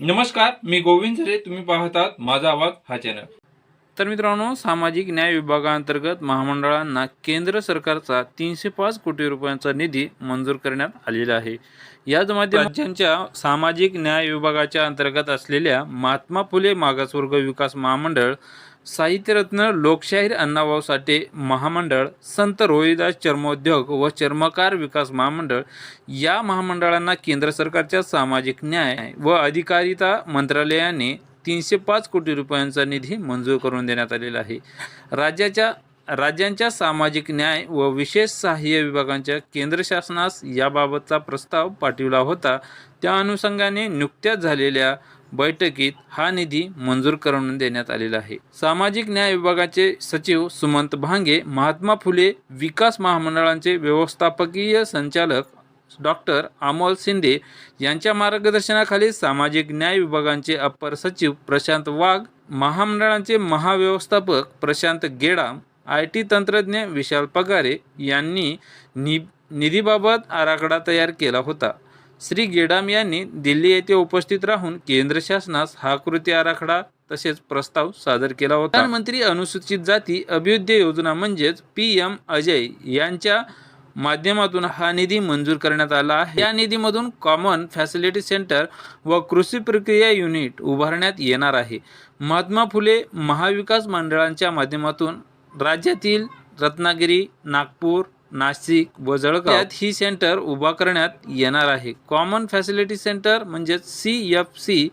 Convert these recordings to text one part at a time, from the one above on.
नमस्कार मी गोविंद झरे तुम्ही पाहतात माझा आवाज हा चॅनल तर मित्रांनो सामाजिक न्याय विभागाअंतर्गत महामंडळांना केंद्र सरकारचा तीनशे पाच कोटी रुपयांचा निधी मंजूर करण्यात आलेला आहे. याच माध्यमांच्या राज्यांच्या सामाजिक न्याय विभागाच्या अंतर्गत असलेल्या महात्मा फुले मागासवर्ग विकास महामंडळ साहित्यरत्न लोकशाहीर अण्णाभाऊ साठे महामंडळ संत रोहिदास चर्मोद्योग व चर्मकार विकास महामंडळ या महामंडळांना केंद्र सरकारच्या सामाजिक न्याय व अधिकारिता मंत्रालयाने तीनशे पाच कोटी रुपयांचा निधी मंजूर करून देण्यात आलेला आहे. राज्याच्या राज्यांच्या सामाजिक न्याय व विशेष सहाय्य विभागांच्या केंद्र शासनास याबाबतचा प्रस्ताव पाठविला होता. त्या अनुषंगाने नुकत्याच झालेल्या बैठकीत हा निधी मंजूर करून देण्यात आलेला आहे. सामाजिक न्याय विभागाचे सचिव सुमंत भांगे महात्मा फुले विकास महामंडळांचे व्यवस्थापकीय संचालक डॉक्टर अमोल शिंदे यांच्या मार्गदर्शनाखाली सामाजिक न्याय विभागांचे अप्पर सचिव प्रशांत वाघ महामंडळांचे महाव्यवस्थापक प्रशांत गेडाम आय टी तंत्रज्ञ विशाल पगारे यांनी नि निधीबाबत आराखडा तयार केला होता. श्री गेडाम यांनी दिल्ली येथे उपस्थित राहून केंद्र शासनास हा कृती आराखडा तसेच प्रस्ताव सादर केला होता. प्रधानमंत्री अनुसूचित जाती अभिवृद्धी योजना म्हणजेच पी एम अजय यांच्या माध्यमातून हा निधी मंजूर करण्यात आला आहे. या निधीमधून कॉमन फॅसिलिटी सेंटर व कृषी प्रक्रिया युनिट उभारण्यात येणार आहे. महात्मा फुले महाविकास मंडळांच्या माध्यमातून राज्यातील रत्नागिरी नागपूर नाशिक व जळगाव ही सेंटर उभा करण्यात येणार आहे. कॉमन फॅसिलिटी सेंटर म्हणजेच सी एफ सी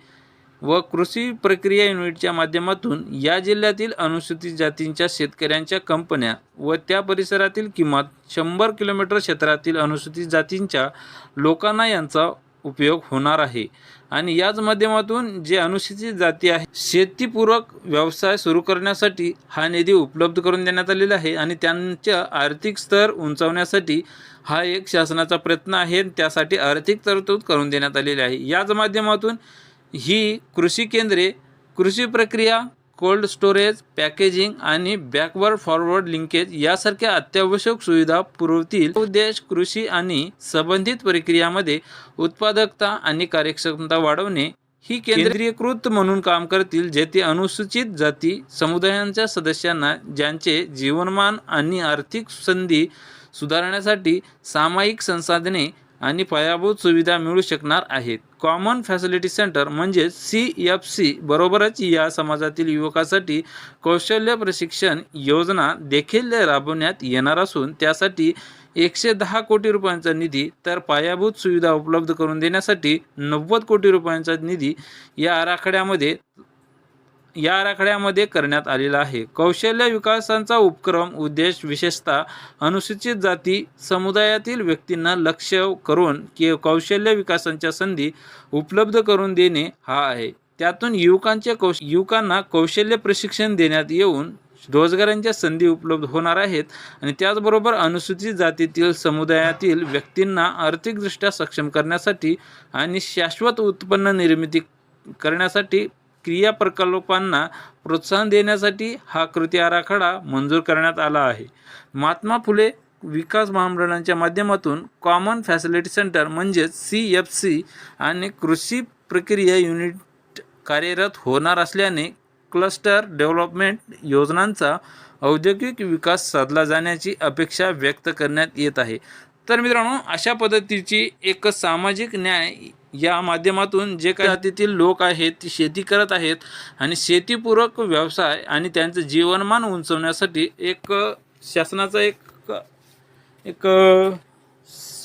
व कृषी प्रक्रिया युनिटच्या माध्यमातून या जिल्ह्यातील अनुसूचित जातींच्या शेतकऱ्यांच्या कंपन्या व त्या परिसरातील किमान शंभर किलोमीटर क्षेत्रातील अनुसूचित जातींच्या लोकांना यांचा उपयोग होणार आहे. आणि याच माध्यमातून जे अनुसूचित जाती आहे शेतीपूरक व्यवसाय सुरू करण्यासाठी हा निधी उपलब्ध करून देण्यात आलेला आहे आणि त्यांच्या आर्थिक स्तर उंचावण्यासाठी हा एक शासनाचा प्रयत्न आहे त्यासाठी आर्थिक तरतूद करून देण्यात आलेली आहे. याच माध्यमातून ही कृषी केंद्रे कृषी प्रक्रिया कोल्ड स्टोरेज पॅकेजिंग आणि बॅकवर्ड फॉरवर्ड लिंकेज यासारख्या अत्यावश्यक सुविधा पुरवतील. उद्देश कृषी आणि संबंधित प्रक्रियामध्ये उत्पादकता आणि कार्यक्षमता वाढवणे. ही केंद्रीयकृत म्हणून काम करतील जेथे अनुसूचित जाती समुदायांच्या सदस्यांना ज्यांचे जीवनमान आणि आर्थिक संधी सुधारण्यासाठी सामायिक संसाधने आणि पायाभूत सुविधा मिळू शकणार आहेत. कॉमन फॅसिलिटी सेंटर म्हणजेच सी एफ सी बरोबरच या समाजातील युवकासाठी कौशल्य प्रशिक्षण योजना देखील राबवण्यात येणार असून त्यासाठी एकशे दहा कोटी रुपयांचा निधी तर पायाभूत सुविधा उपलब्ध करून देण्यासाठी नव्वद कोटी रुपयांचा निधी या आराखड्यामध्ये या आराखड्यामध्ये करण्यात आलेला आहे. कौशल्य विकासाचा उपक्रम उद्देश विशेषतः अनुसूचित जाती समुदायातील व्यक्तींना लक्ष करून कि कौशल्य विकासाच्या संधी उपलब्ध करून देणे हा आहे. त्यातून युवकांच्या कौश युवकांना कौशल्य प्रशिक्षण देण्यात येऊन रोजगारांच्या संधी उपलब्ध होणार आहेत आणि त्याचबरोबर अनुसूचित जातीतील समुदायातील व्यक्तींना आर्थिकदृष्ट्या सक्षम करण्यासाठी आणि शाश्वत उत्पन्न निर्मिती करण्यासाठी क्रिया प्रकल्पांना प्रोत्साहन देण्यासाठी हा कृती आराखडा मंजूर करण्यात आला आहे. महात्मा फुले विकास महामंडळांच्या माध्यमातून कॉमन फॅसिलिटी सेंटर म्हणजेच सी एफ सी आणि कृषी प्रक्रिया युनिट कार्यरत होणार असल्याने क्लस्टर डेव्हलपमेंट योजनांचा औद्योगिक विकास साधला जाण्याची अपेक्षा व्यक्त करण्यात येत आहे. तर मित्रांनो अशा पद्धतीची एक सामाजिक न्याय या माध्यमातून जे काही जातीतील लोक आहेत ते शेती करत आहेत आणि शेतीपूरक व्यवसाय आणि त्यांचं जीवनमान उंचवण्यासाठी एक शासनाचा एक एक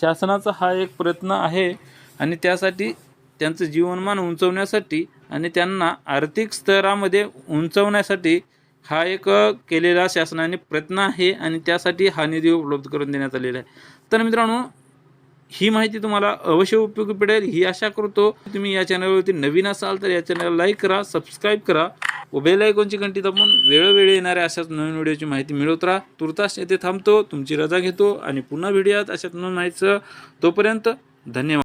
शासनाचा हा एक प्रयत्न आहे आणि त्यासाठी त्यांचं जीवनमान उंचवण्यासाठी आणि त्यांना आर्थिक स्तरामध्ये उंचवण्यासाठी हा एक केलेला शासनाने प्रयत्न आहे आणि त्यासाठी हा निधी उपलब्ध करून देण्यात आलेला आहे. तर मित्रांनो ही माहिती तुम्हाला अवश्य उपयोगी पडेल. ही आशा करतो तुम्ही या चॅनलवरती नवीन असाल तर या चॅनलला लाईक करा सबस्क्राईब करा व बेल आयकॉनची घंटी दाबून वेळोवेळी येणाऱ्या अशाच नवीन व्हिडिओची माहिती मिळवत राहा. तुर्तास येथे थांबतो. तुमची रजा घेतो आणि पुन्हा व्हिडिओत अशाच नवीन माहितीचं तोपर्यंत धन्यवाद.